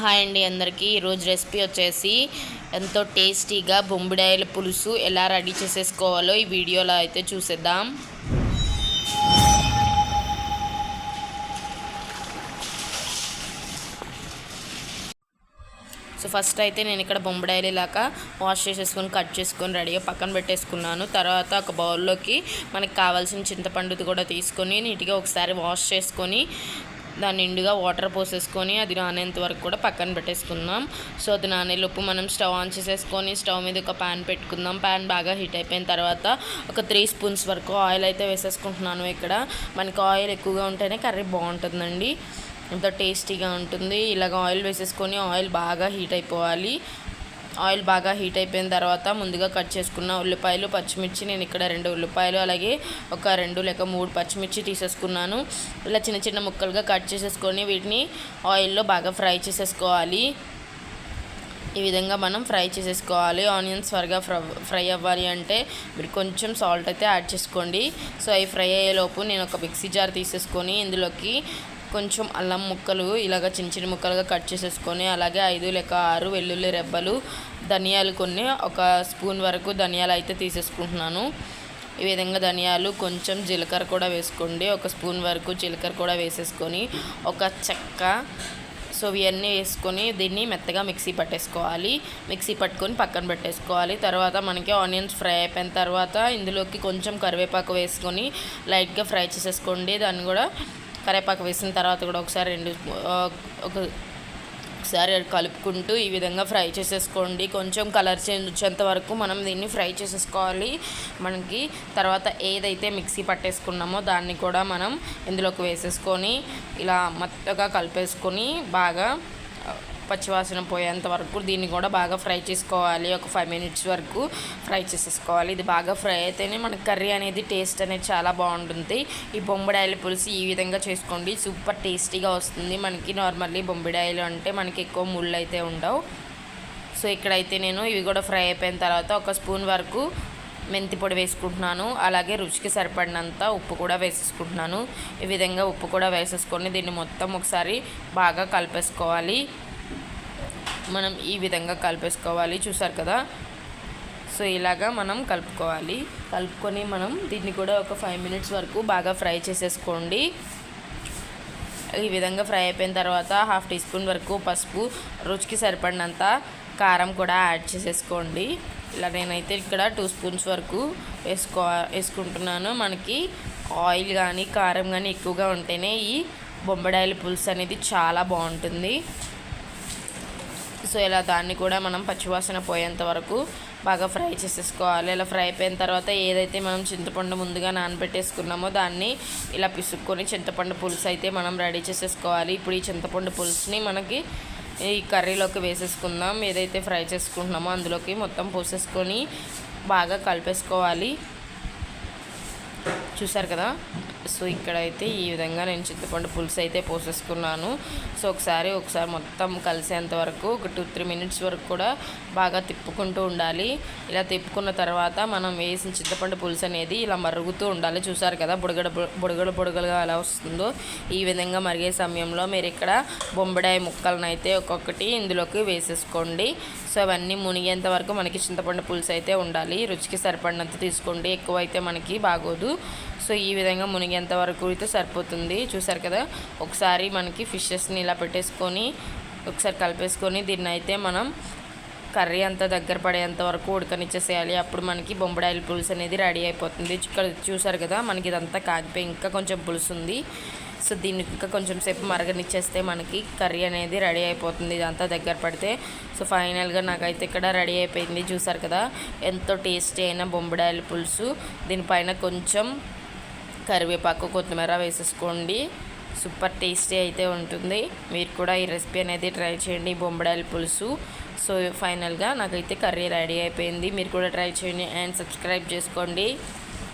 Hi అండి అందరికీ. ఈరోజు రెసిపీ వచ్చేసి ఎంతో టేస్టీగా బొంబిడాయల పులుసు ఎలా రెడీ చేసేసుకోవాలో ఈ వీడియోలో అయితే చూసేద్దాం. సో ఫస్ట్ అయితే నేను ఇక్కడ బొంబడాయిలు ఇలాగా వాష్ చేసేసుకొని కట్ చేసుకొని రెడీగా పక్కన పెట్టేసుకున్నాను. తర్వాత ఒక బౌల్లోకి మనకి కావాల్సిన చింతపండుది కూడా తీసుకొని నీట్గా ఒకసారి వాష్ చేసుకొని దాన్ని నిండుగా వాటర్ పోసేసుకొని అది నానేంత వరకు కూడా పక్కన పెట్టేసుకుందాం. సో అది నానేలోపు మనం స్టవ్ ఆన్ చేసేసుకొని స్టవ్ మీద ఒక ప్యాన్ పెట్టుకుందాం. ప్యాన్ బాగా హీట్ అయిపోయిన తర్వాత ఒక త్రీ స్పూన్స్ వరకు ఆయిల్ అయితే వేసేసుకుంటున్నాను ఇక్కడ. మనకి ఆయిల్ ఎక్కువగా ఉంటేనే కర్రీ బాగుంటుందండి. ఎంతో టేస్టీగా ఉంటుంది. ఇలాగ ఆయిల్ వేసేసుకొని ఆయిల్ బాగా హీట్ అయిపోవాలి. ఆయిల్ బాగా హీట్ అయిపోయిన తర్వాత ముందుగా కట్ చేసుకున్న ఉల్లిపాయలు పచ్చిమిర్చి నేను ఇక్కడ రెండు ఉల్లిపాయలు అలాగే ఒక రెండు లేక మూడు పచ్చిమిర్చి తీసేసుకున్నాను. ఇలా చిన్న చిన్న ముక్కలుగా కట్ చేసేసుకొని వీటిని ఆయిల్లో బాగా ఫ్రై చేసేసుకోవాలి. ఈ విధంగా మనం ఫ్రై చేసేసుకోవాలి. ఆనియన్స్ త్వరగా ఫ్రై ఫ్రై అవ్వాలి అంటే మీరు కొంచెం సాల్ట్ అయితే యాడ్ చేసుకోండి. సో అవి ఫ్రై అయ్యేలోపు నేను ఒక మిక్సీ జార్ తీసేసుకొని ఇందులోకి కొంచెం అల్లం ముక్కలు ఇలాగ చిన్న చిన్న ముక్కలుగా కట్ చేసేసుకొని అలాగే ఐదు లేక ఆరు వెల్లుల్లి రెబ్బలు ధనియాలు కొన్ని ఒక స్పూన్ వరకు ధనియాలు అయితే తీసేసుకుంటున్నాను. ఈ విధంగా ధనియాలు కొంచెం జీలకర్ర కూడా వేసుకోండి. ఒక స్పూన్ వరకు జీలకర్ర కూడా వేసేసుకొని ఒక చెక్క సో ఇవన్నీ వేసుకొని దీన్ని మెత్తగా మిక్సీ పట్టేసుకోవాలి. మిక్సీ పట్టుకొని పక్కన పెట్టేసుకోవాలి. తర్వాత మనకి ఆనియన్స్ ఫ్రై అయిపోయిన తర్వాత ఇందులోకి కొంచెం కరివేపాకు వేసుకొని లైట్గా ఫ్రై చేసేసుకోండి. దాన్ని కూడా కరివేపాకు వేసిన తర్వాత కూడా ఒకసారి రెండు ఒక ఒకసారి కలుపుకుంటూ ఈ విధంగా ఫ్రై చేసేసుకోండి. కొంచెం కలర్ చేంజ్ వచ్చేంత వరకు మనం దీన్ని ఫ్రై చేసేసుకోవాలి. మనకి తర్వాత ఏదైతే మిక్సీ పట్టేసుకున్నామో దాన్ని కూడా మనం ఇందులోకి వేసేసుకొని ఇలా మెత్తగా కలిపేసుకొని బాగా పచ్చివాసన పోయేంత వరకు దీన్ని కూడా బాగా ఫ్రై చేసుకోవాలి. ఒక ఫైవ్ మినిట్స్ వరకు ఫ్రై చేసేసుకోవాలి. ఇది బాగా ఫ్రై అయితేనే మనకి కర్రీ అనేది టేస్ట్ అనేది చాలా బాగుంటుంది. ఈ బొంబడాయిల పులుసు ఈ విధంగా చేసుకోండి. సూపర్ టేస్టీగా వస్తుంది. మనకి నార్మల్లీ బొంబిడాయిలు అంటే మనకి ఎక్కువ ముళ్ళు అయితే ఉండవు. సో ఇక్కడైతే నేను ఇవి కూడా ఫ్రై అయిపోయిన తర్వాత ఒక స్పూన్ వరకు మెంతి పొడి వేసుకుంటున్నాను. అలాగే రుచికి సరిపడినంత ఉప్పు కూడా వేసేసుకుంటున్నాను. ఈ విధంగా ఉప్పు కూడా వేసేసుకొని దీన్ని మొత్తం ఒకసారి బాగా కలిపేసుకోవాలి. మనం ఈ విధంగా కలిపేసుకోవాలి. చూసారు కదా? సో ఇలాగా మనం కలుపుకోవాలి. కలుపుకొని మనం దీన్ని కూడా ఒక ఫైవ్ మినిట్స్ వరకు బాగా ఫ్రై చేసేసుకోండి. ఈ విధంగా ఫ్రై అయిపోయిన తర్వాత హాఫ్ టీ స్పూన్ వరకు పసుపు రుచికి సరిపడినంత కారం కూడా యాడ్ చేసేసుకోండి. ఇలా నేనైతే ఇక్కడ టూ స్పూన్స్ వరకు వేసుకో వేసుకుంటున్నాను. మనకి ఆయిల్ కానీ కారం కానీ ఎక్కువగా ఉంటేనే ఈ బొంబడాయిల పులుసు అనేది చాలా బాగుంటుంది. సో ఇలా దాన్ని కూడా మనం పచ్చివాసన పోయేంత వరకు బాగా ఫ్రై చేసేసుకోవాలి. ఇలా ఫ్రై అయిపోయిన తర్వాత ఏదైతే మనం చింతపండు ముందుగా నానబెట్టేసుకున్నామో దాన్ని ఇలా పిసుక్కొని చింతపండు పులుసు అయితే మనం రెడీ చేసేసుకోవాలి. ఇప్పుడు ఈ చింతపండు పులుసుని మనకి ఈ కర్రీలోకి వేసేసుకుందాం. ఏదైతే ఫ్రై చేసుకుంటున్నామో అందులోకి మొత్తం పోసేసుకొని బాగా కలిపేసుకోవాలి. చూసారు కదా? సో ఇక్కడైతే ఈ విధంగా నేను చింతపండు పులుసు అయితే పోసేసుకున్నాను. సో ఒకసారి ఒకసారి మొత్తం కలిసేంత వరకు ఒక టూ త్రీ మినిట్స్ వరకు కూడా బాగా తిప్పుకుంటూ ఉండాలి. ఇలా తిప్పుకున్న తర్వాత మనం వేసిన చింతపండు పులుసు అనేది ఇలా మరుగుతూ ఉండాలి. చూసారు కదా? బుడగడ బుడగడ బుడగలుగా ఎలా వస్తుందో. ఈ విధంగా మరిగే సమయంలో మీరు ఇక్కడ బొంబడాయి ముక్కలను అయితే ఒక్కొక్కటి ఇందులోకి వేసేసుకోండి. సో అవన్నీ మునిగేంత వరకు మనకి చింతపండు పులుసు అయితే ఉండాలి. రుచికి సరిపడినంత తీసుకోండి. ఎక్కువ అయితే మనకి బాగోదు. సో ఈ విధంగా మునిగేంత వరకు అయితే సరిపోతుంది. చూసారు కదా? ఒకసారి మనకి ఫిషెస్ని ఇలా పెట్టేసుకొని ఒకసారి కలిపేసుకొని దీన్ని అయితే మనం కర్రీ అంతా దగ్గర పడేంత వరకు ఉడకనిచ్చేసేయాలి. అప్పుడు మనకి బొంబడాయిల పులుసు అనేది రెడీ అయిపోతుంది. ఇక్కడ చూసారు కదా? మనకి ఇదంతా కాగిపోయి ఇంకా కొంచెం పులుసు ఉంది సో దీన్ని ఇంకా కొంచెం సేపు మరగనిచ్చేస్తే మనకి కర్రీ అనేది రెడీ అయిపోతుంది ఇదంతా దగ్గర పడితే. సో ఫైనల్గా నాకైతే ఇక్కడ రెడీ అయిపోయింది. చూసారు కదా? ఎంతో టేస్టీ అయిన బొంబడాయిల పులుసు. దీనిపైన కొంచెం కరివేపాకు కొత్తిమీర వేసేసుకోండి. సూపర్ టేస్టీ అయితే ఉంటుంది. మీరు కూడా ఈ రెసిపీ అనేది ట్రై చేయండి. బొంబడాయిల పులుసు. సో ఫైనల్గా నాకైతే కర్రీ రెడీ అయిపోయింది. మీరు కూడా ట్రై చేయండి అండ్ సబ్స్క్రైబ్ చేసుకోండి.